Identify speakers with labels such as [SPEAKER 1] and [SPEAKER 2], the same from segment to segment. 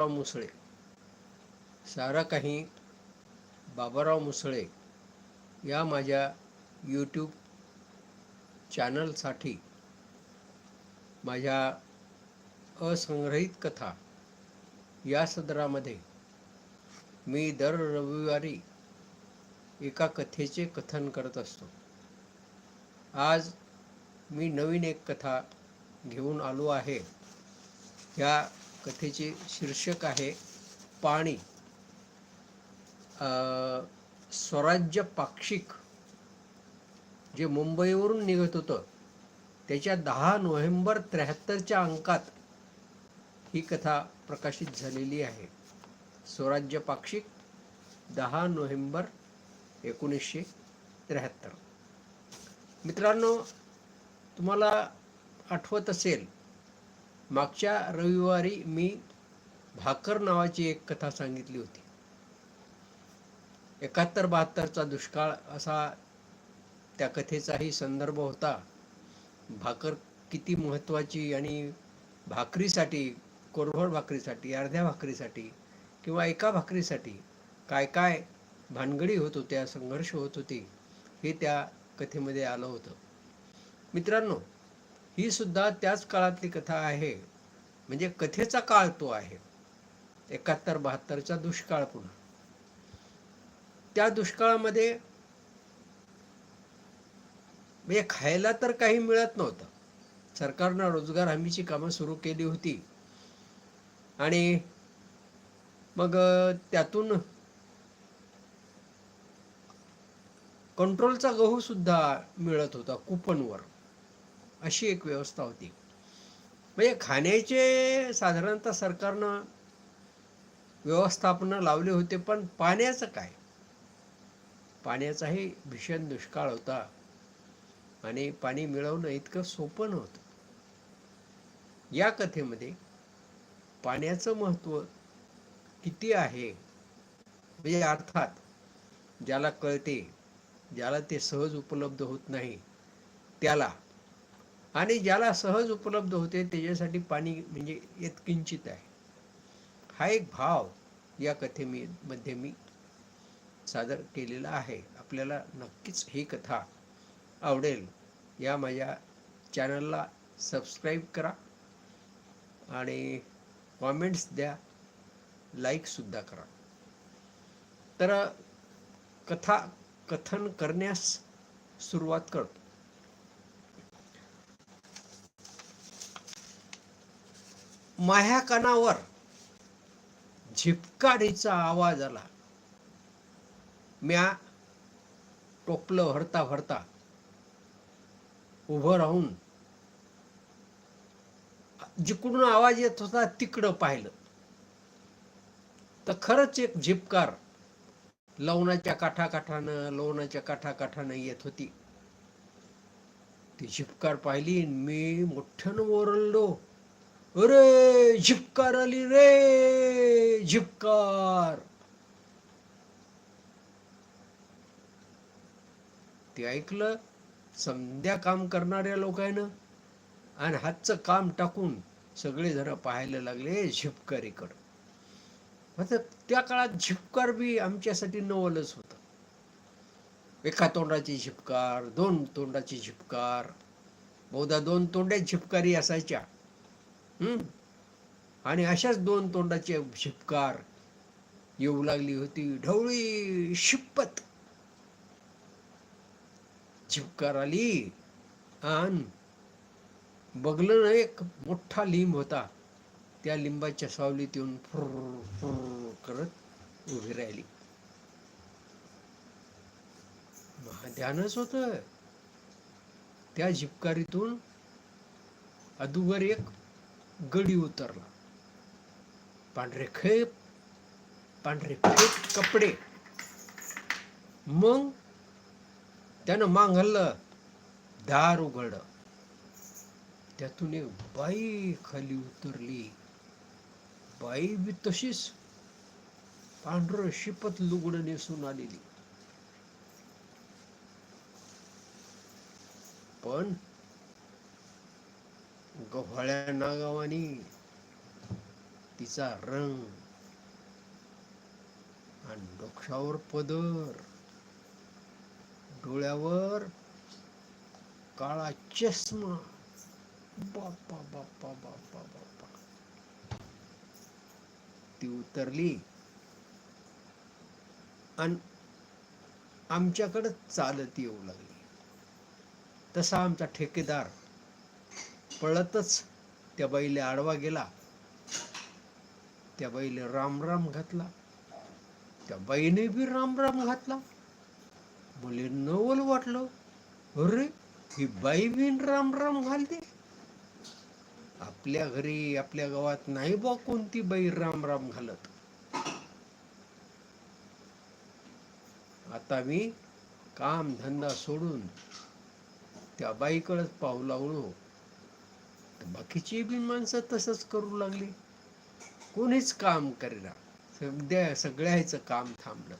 [SPEAKER 1] बाबाराव मुसळे. सारा काही बाबाराव मुसळे या माझ्या यूट्यूब चॅनलसाठी माझ्या असंग्रहित कथा या सदरामध्ये मी दर रविवारी एका कथेचे कथन करत असतो. आज मी नवीन एक कथा घेऊन आलो आहे. या कथेचे शीर्षक आहे पाणी. स्वराज्य पाक्षिक जे मुंबईवरून निघत होतं त्याच्या दहा नोव्हेंबर त्र्याहत्तरच्या अंकात ही कथा प्रकाशित झालेली आहे. स्वराज्य पाक्षिक दहा नोव्हेंबर एकोणीसशे त्र्याहत्तर. मित्रांनो तुम्हाला आठवत असेल मागच्या रविवारी मी भाकर नावाची एक कथा सांगितली होती. एकाहत्तर बहात्तरचा दुष्काळ असा त्या कथेचाही संदर्भ होता. भाकर किती महत्त्वाची आणि भाकरीसाठी कोरभर भाकरीसाठी अर्ध्या भाकरीसाठी किंवा एका भाकरीसाठी काय काय भानगडी होत होत्या संघर्ष होत होती हे त्या कथेमध्ये आलं होतं. मित्रांनो ही सुद्धा त्याच काळातली कथा आहे. म्हणजे कथेचा काळ तो आहे. एकाहत्तर बहात्तरचा दुष्काळ पुन्हा. त्या दुष्काळामध्ये म्हणजे खायला तर काही मिळत नव्हतं. सरकारनं रोजगार हमीची कामं सुरू केली होती. आणि मग त्यातून कंट्रोलचा गहू सुद्धा मिळत होता कुपनवर. अशी एक व्यवस्था होती. म्हणजे खाण्याचे साधारणतः सरकारनं व्यवस्थापन लावले होते पण पाण्याचं काय? पाण्याचाही भीषण दुष्काळ होता आणि पाणी मिळवणं इतकं सोपं नव्हतं. या कथेमध्ये पाण्याचं महत्त्व किती आहे? म्हणजे अर्थात ज्याला कळते ज्याला ते सहज उपलब्ध होत नाही त्याला आणि ज्याला सहज उपलब्ध होते त्याच्यासाठी पाणी म्हणजे यत्किंचित आहे. हा एक भाव या कथे मी मध्ये मी सादर केलेला आहे. आपल्याला नक्कीच ही कथा आवडेल. या माझ्या चॅनलला सबस्क्राईब करा आणि कॉमेंट्स द्या लाईकसुद्धा करा. तर कथा कथन करण्यास सुरुवात करतो. माह्या कानावर झिपकाडीचा आवाज आला. म्या टोपलं भरता भरता उभं राहून जिकडून आवाज येत होता तिकडं पाहिलं. तर खरंच एक झिपकार लवणाच्या काठाकाठानं लवणाच्या काठाकाठानं येत होती. ती झिपकार पाहिली मी मोठ्यानं ओरडलो. अरे झिपकार आली रे झिपकार. ते ऐकलं समध्या काम करणाऱ्या लोकांना आणि हातचं काम टाकून सगळे जण पाहायला लागले झिपकारीकडं. आता त्या काळात झिपकार बी आमच्यासाठी नवलच होत. एका तोंडाची झिपकार दोन तोंडाची झिपकार. बहुधा दोन तोंड्या झिपकारी असायच्या. आणि अशाच दोन तोंडाची झिपकार येऊ लागली होती. ढवळी शिपत झिपकार आली. आणि बगलं एक मोठा लिंब होता. त्या लिंबाच्या सावलीत येऊन फुर फुर करत उभी राहिली. ध्यानच होत. त्या झिपकारीतून अधुवर एक गडी उतरला. पांढरे खेप पांढरे खेप कपडे. मग त्यानं मांग हल्लं दार उघडलं त्यातून एक बाई खाली उतरली. बाई बी तशीच पांढर शिपत लुगड नेसून आलेली. पण गव्हाळ्या नागावानी तिचा रंग आणि डोक्षावर पदर. डोळ्यावर काळा चष्मा. बाप्पा बाप्पा बाप्पा बाप्पा ती उतरली. आणि आमच्याकडं चालत येऊ लागली. तसा आमचा ठेकेदार पळतच त्या बाईला आडवा गेला. त्या बाईला राम राम घातला. त्या बाईने बी राम राम घातला. मुले नवल वाटलं अरे ही बाई बिन राम राम घालते. आपल्या घरी आपल्या गावात नाही बा कोणती बाई राम राम घालत. आता मी काम धंदा सोडून त्या बाईकडेच पाहू लागलो बाकीची बी माणसं तसंच करू लागली. कोणीच काम करेना. सगळ्या सगळ्याचं काम थांबलं.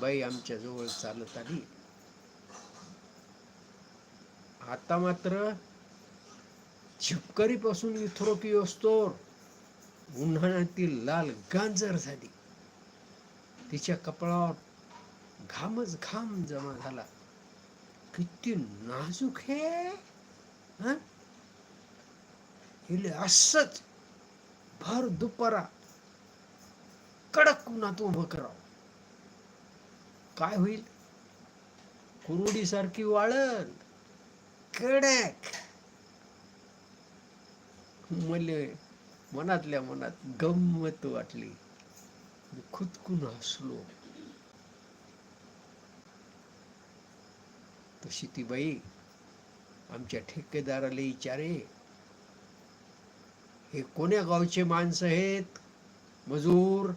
[SPEAKER 1] बाई आमच्या जवळ चालत आली. आता मात्र चिपकरी पासून इथरोपी असतोर उन्हाळ्यातील लाल गांजर झाली. तिच्या कपाळावर घामच घाम जमा झाला. किती नाजूक हे. हं? हिले असच भर दुपारा कडक उन्हात उभं करावं. काय होईल? कुरुडी सारखी वाळण. कडक. मले मनातल्या मनात गंमत वाटली. खुदकून हसलो. तशी ती बाई आमच्या ठेकेदाराला विचारे हे कोण्या गावचे माणसं आहेत? मजूर?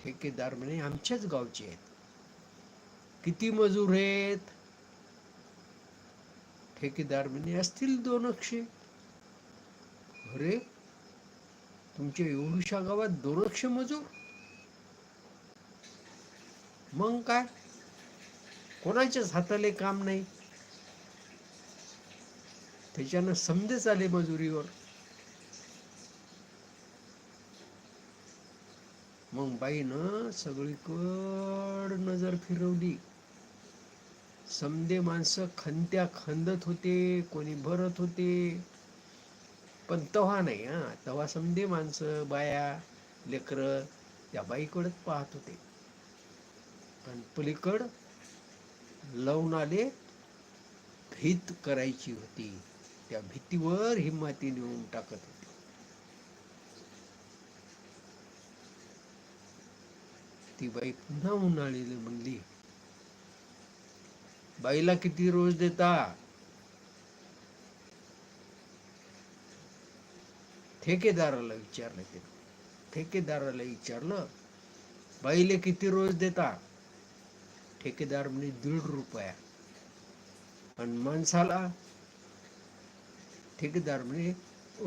[SPEAKER 1] ठेकेदार म्हणे आमच्याच गावचे आहेत. किती मजूर आहेत? ठेकेदार म्हणे असतील दोन अक्षे. अरे तुमच्या एवढ्याशा गावात दोन अक्षे मजूर? मग काय? कोणाच्याच हाताले काम नाही? त्याच्यानं समजेच आले मजुरीवर. मग बाईनं सगळीकड नजर फिरवली. समदे माणसं खंत्या खंदत होते कोणी भरत होते. पण तव्हा नाही हा. तेव्हा समदे माणसं बाया लेकरं त्या बाईकडच पाहत होते. पण पलीकड लवणाले भीत करायची होती. त्या भीतीवर हिम्मती नेऊन टाकत होती. ती बाई पुन्हा उन्हाळीने म्हणली बाईला किती रोज देता? ठेकेदाराला विचारलं ते ठेकेदाराला विचारलं बाईले किती रोज देता? ठेकेदार म्हणे दीड रुपया. आणि माणसाला ठेकेदार म्हणे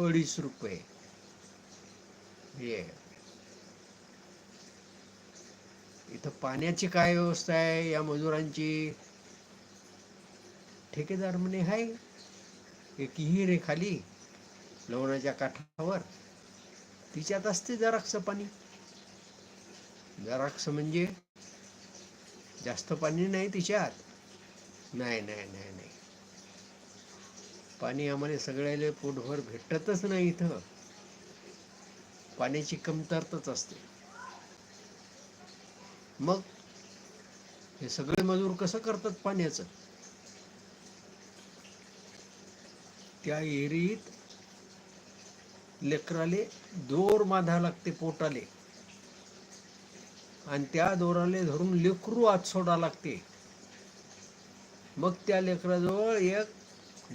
[SPEAKER 1] अडीच रुपये. हे. इथं पाण्याची काय व्यवस्था आहे? या मजुरांची ठेकेदार म्हणे हाय. एक विहीर आहे खाली लवणाच्या काठावर. तिच्यात असते जराक्स पाणी. जराक्ष म्हणजे जास्त पाणी नाही तिच्यात. नाही नाही नाही नाही. पाणी आम्हाला सगळ्याला पोटभर भेटतच नाही इथं. पाण्याची कमतरताच असते. मग हे सगळे मजूर कसं करतात पाण्याचं? त्या एरीत लेकराले दोर माधा लागते पोटाले. आणि त्या दोराले धरून लेकरू आत सोडा लागते. मग त्या लेकराजवळ एक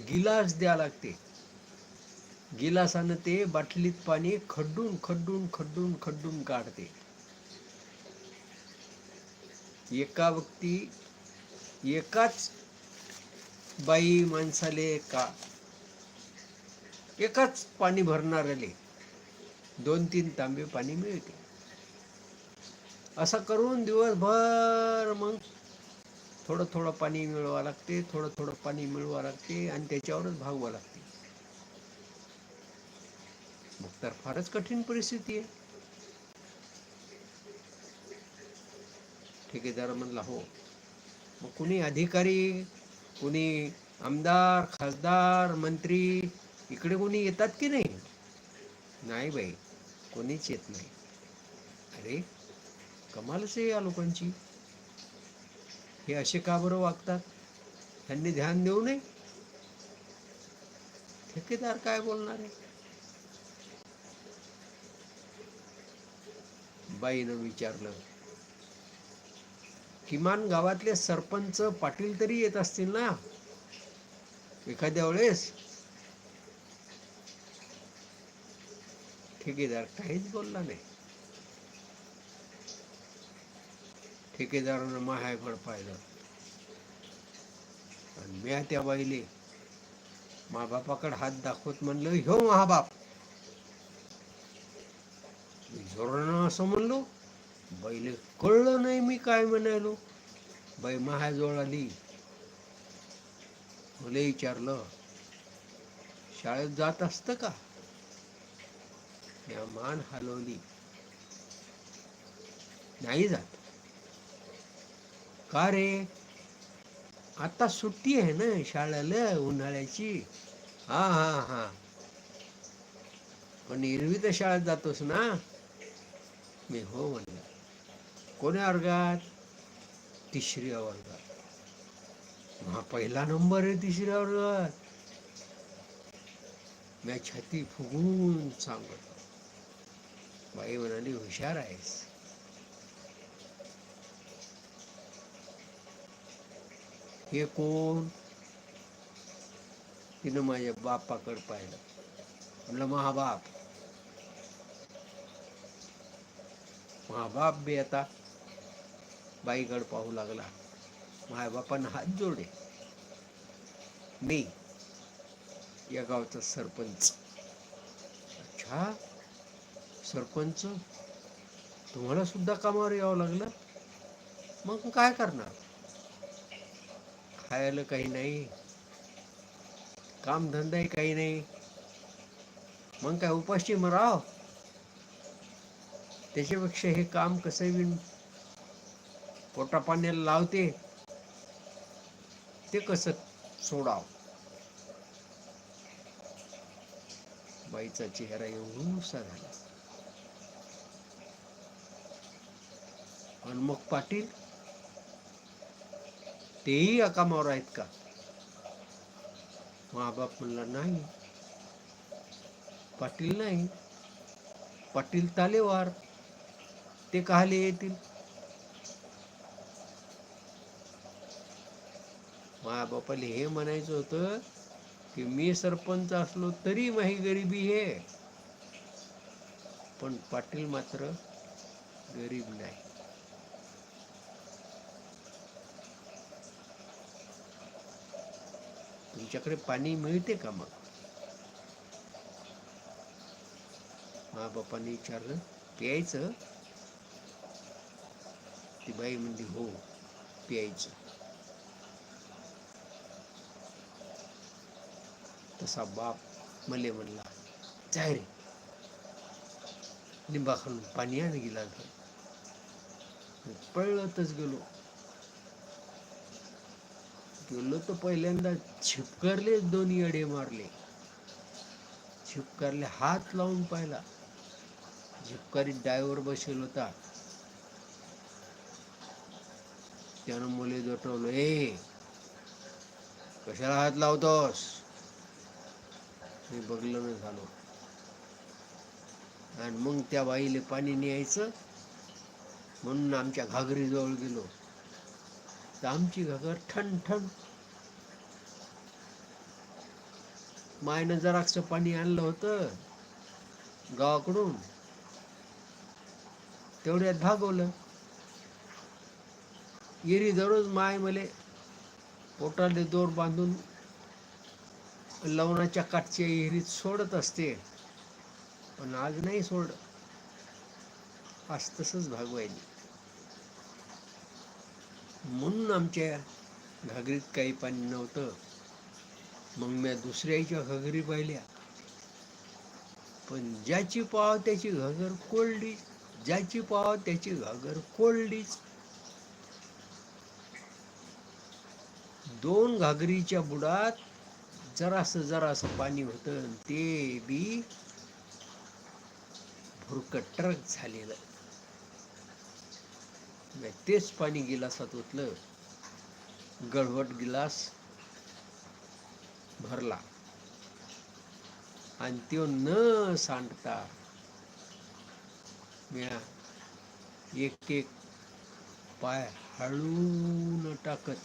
[SPEAKER 1] गिलास द्या लागते. गिलासानं ते बाटलीत पाणी खड्डून खड्डून खड्डून खड्डून काढते. एका व्यक्ती एकाच बाई माणसाले का? एकाच पाणी भरणाऱ्याले दोन तीन तांबे पाणी मिळते. असं करून दिवसभर मग थोडं थोडं पाणी मिळवा लागते थोडं थोडं पाणी मिळवा लागते आणि त्याच्यावरच भागवा लागते. मग तर फारच कठीण परिस्थिती आहे. ठेकेदार म्हणला हो. मग कुणी अधिकारी कुणी आमदार खासदार मंत्री इकडे कोणी येतात की नाही? नाही बाई कोणीच येत नाही. अरे कमालच आहे या लोकांची. हे असे का बरं वागतात? त्यांनी ध्यान देऊ नये? ठेकेदार काय बोलणार आहे? बाईनं विचारलं किमान गावातले सरपंच पाटील तरी येत असतील ना? एखाद्या वेळेस? ठेकेदार काहीच बोलला नाही. ठेकेदारानं माह्याकडं पाहिलं. आणि म्या त्या बाईले मा बापाकडे हात दाखवत म्हणलं ह्यो महाबाप. मी असं म्हणलो बाईले कळलं नाही मी काय म्हणायलो. बाई महाजवळ आली. मला विचारलं शाळेत जात असतं का? या मान हलवली. नाही जात. का रे? आता सुट्टी आहे ना शाळेला उन्हाळ्याची. हा हा हा. पण एरवी तर शाळेत जातोस ना? मी हो म्हणलं. कोण्या वर्गात? तिसऱ्या वर्गात. हा पहिला नंबर आहे तिसऱ्या वर्गात. मी छाती फुगून सांगतो. बाई म्हणाली हुशार आहेस. हे कोण तिनं माझ्या बापाकडे पाहिलं. म्हटलं महाबाप. महाबाप बी आता. बाईकडे पाहू लागला. माझ्या हात जोडे मी या गावचा सरपंच. अच्छा सरपंच? तुम्हाला सुद्धा कामावर यावं लागलं? मग काय करणार? खायला काही नाही. कामधंदाही काही नाही. मग काय उपाशी मराव त्याच्यापेक्षा हे काम कसं बी पोटापाण्याला लावते ते कसं सोडाव? बाईचा चेहरा एवढूसा झाला. आणि मग पाटील तेही अकामावर आहेत का? माबाप म्हणला नाही. पाटील नाही. पाटील तालेवार. ते काहले येतील? माया बापाला हे म्हणायचं होतं की मी सरपंच असलो तरी माही गरिबी आहे. पण पाटील मात्र गरीब नाही. तुमच्याकडे पाणी मिळते का मग? मा बापाने विचारलं प्यायचं? ती बाई म्हणली हो प्यायचं. तसा बाप मले म्हणला जाय रे. लिंबा खालून पाणी आण गेला पळतच गेलो. गेलो तर पहिल्यांदा छिपकारले दोन्ही अडे मारले. छिपकारले हात लावून पाहिला. झिपकारी डायवर बसेल होता. त्यानं मुले जटवलं ए कशाला हात लावतोस? मी बघलं न झालो. आणि मग त्या बाईले पाणी न्यायचं म्हणून आमच्या घागरीजवळ गेलो. तर आमची घागर ठण मायनं जराक्स पाणी आणलं होतं गावाकडून. तेवढ्यात भागवलं. येरी दररोज माय मले पोटाले दोर बांधून लवणाच्या काठच्या विहिरीत सोडत असते. पण आज नाही सोड. आज तसंच भागवायली. म्हणून आमच्या घागरीत काही पाणी नव्हतं. मग मी दुसऱ्याच्या घागरी पाहिल्या. पण ज्याची पाव त्याची घागर कोल्डीच ज्याची पाव त्याची घागर कोल्डीच दोन घागरीच्या बुडात जरास जरास पाणी होतं ते बी भुरकटरक झालेलं. नाही, तेच पाणी गिलासात ओतलं. गळवट गिलास भरला. आणि त्यो न सांडता मिळा एक एक पाय हळून टाकत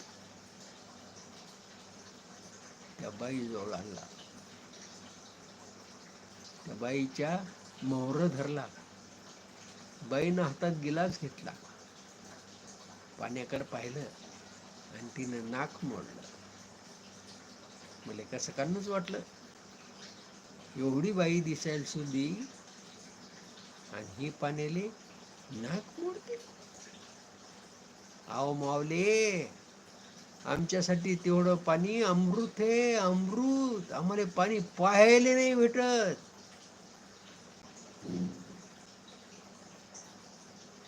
[SPEAKER 1] त्या बाई जवळ आणला. त्या बाईच्या मोहर धरला. बाईनं हातात गिलास घेतला. पाण्याकडे पाहिलं आणि तिनं नाक मोडलं. मला कसं काढणंच वाटलं. एवढी बाई दिसायला सुद्धी आणि ही पाण्याले नाक मोडते. आव मावले आमच्यासाठी तेवढं पाणी अमृत आहे अमृत. आम्हाला पाणी पाहायला नाही भेटत.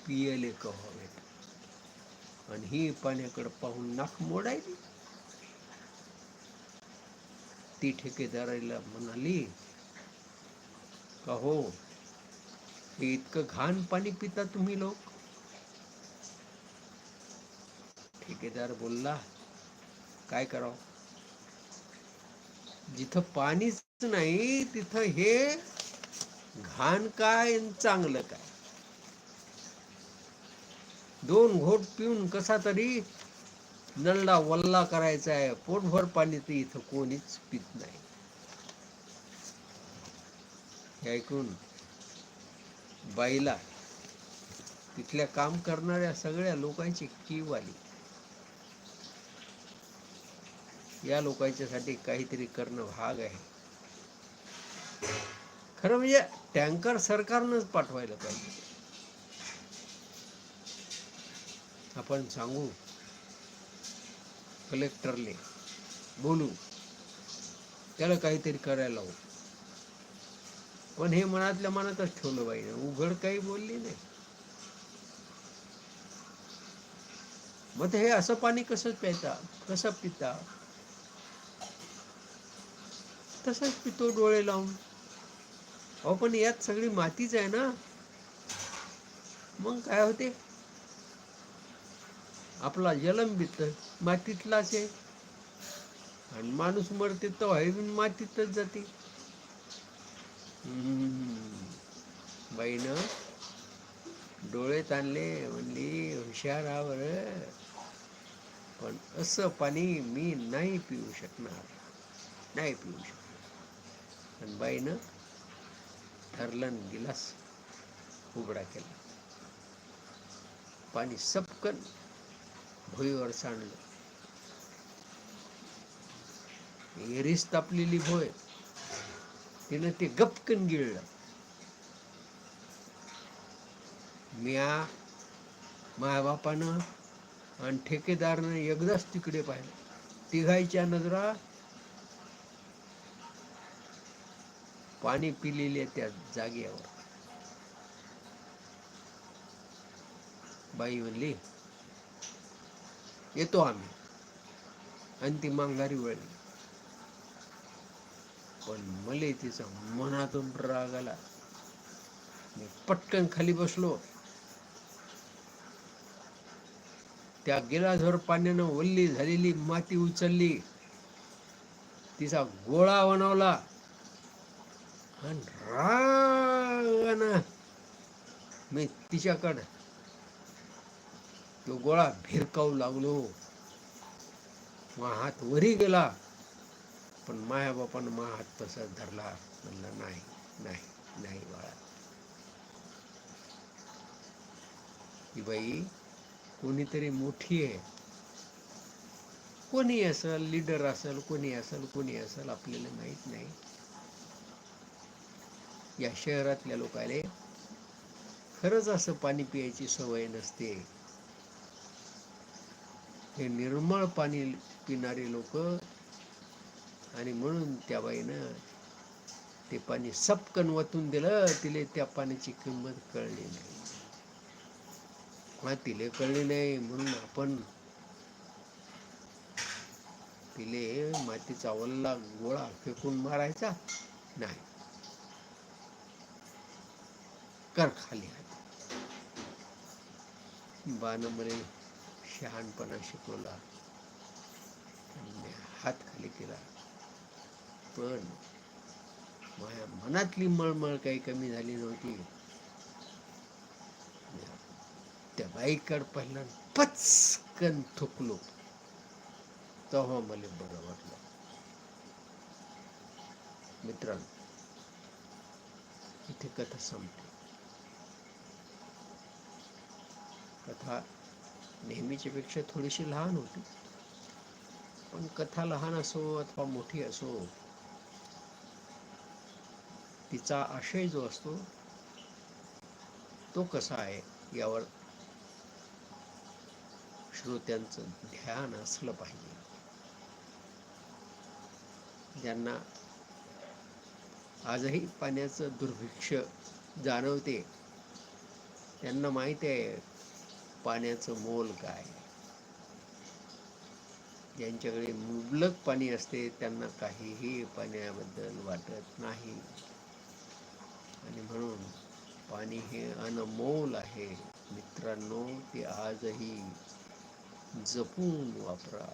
[SPEAKER 1] पियले कव्हा भेट आणि ही पाण्याकडे पाहून नाक मोडायली. ती ठेकेदाराला म्हणाली का हो हे इतकं घाण पाणी पिता तुम्ही लोक. ठेकेदार बोलला काय करावं? जिथं पाणीच नाही तिथं हे घाण काय चांगलं काय? दोन घोट पिऊन कसा तरी नळला वल्ला करायचा आहे. पोटभर पाणी तर इथं कोणीच पित नाही. हे ऐकून बाईला तिथल्या काम करणाऱ्या सगळ्या लोकांची कीव आली. या लोकांच्यासाठी काहीतरी करणं भाग आहे. खरं म्हणजे टँकर सरकारनंच पाठवायला पाहिजे. आपण सांगू कलेक्टरले बोलू त्याला काहीतरी करायला लावू. पण हे मनातल्या मनातच ठेवलं पाहिजे. उघड काही बोलली नाही. मग हे असं पाणी कसं प्यायचा? कसं पिता? तसंच पितो डोळे लावून. अहो पण यात सगळी मातीच आहे ना. मग काय होते? आपला जलम बित मातीतलाच आहे. आणि माणूस मरते तर हयबीन मातीतच जाते. बाईनं डोळे ताणले म्हणली हुशार आवर पण असं पाणी मी नाही पिऊ शकणार. नाही पिऊ शकणार. आणि बाईनं ठरलं गिलास उघडा केला. पाणी सपकन भुईवर सांडलं. एरीस तापलेली भोय. तिनं ते गपकन गिळलं. म्या मायबापानं आणि ठेकेदारनं एकदाच तिकडे पाहिलं. तिघायच्या नजरा पाणी पिलेल्या त्या जागेवर. बाई म्हणली येतो आम्ही. आणि ती मांगारी वळली पण मले तिचा मनातून राग आला. मी पटकन खाली बसलो. त्या गिलासभर पाण्यानं वल्ली झालेली माती उचलली. तिचा गोळा बनवला. आणि रागानं मी तिच्याकडं तो गोळा भिरकावू लागलो. मा हात वरी गेला. पण माया बापानं मा हात तसाच धरला. म्हणला नाही नाही नाही बाळा. की बाई कोणीतरी मोठी आहे. कोणी असेल लीडर असेल कोणी असेल कोणी असेल आपल्याला माहीत नाही. या शहरातल्या लोकांना खरंच असं पाणी पियाची सवय नसते. हे निर्मळ पाणी पिणारे लोक आणि म्हणून त्या बाईनं ते पाणी सपकन वतून दिलं तिले त्या पाण्याची किंमत कळली नाही. हा तिले कळली नाही म्हणून आपण तिले मातीचा वल्ला गोळा फेकून मारायचा नाही. कर खाली हात. बानं शहाणपणा शिकवला. हात खाली केला. पण माझ्या मनातली मळमळ काही कमी झाली नव्हती. त्या बाईकड पहिला पचकन थुकलो. तेव्हा मला बरं वाटलं. मित्रांनो इथे कथा संपते कथा नेहमीच्या पेक्षा थोडीशी लहान होती. पण कथा लहान असो अथवा मोठी असो तिचा आशय जो असतो तो कसा आहे यावर श्रोत्यांचं ध्यान असलं पाहिजे. ज्यांना आजही पाण्याचं दुर्भिक्ष जाणवते त्यांना माहिती आहे पाण्याचं मोल काय? ज्यांच्याकडे मुबलक पाणी असते त्यांना काहीही पाण्याबद्दल वाटत नाही. आणि म्हणून पाणी हे अनमोल आहे. मित्रांनो ते आजही जपून वापरा.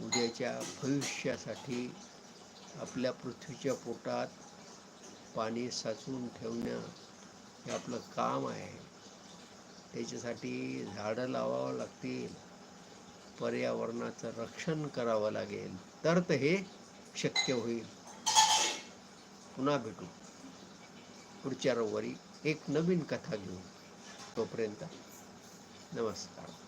[SPEAKER 1] उद्याच्या भविष्यासाठी आपल्या पृथ्वीच्या पोटात पाणी साचवून ठेवणं हे आपलं काम आहे. त्याच्यासाठी झाडं लावावं लागतील. पर्यावरणाचं रक्षण करावं लागेल. तर हे शक्य होईल. पुन्हा भेटू. पुढच्या रविवारी एक नवीन कथा घेऊन तोपर्यंत नमस्कार.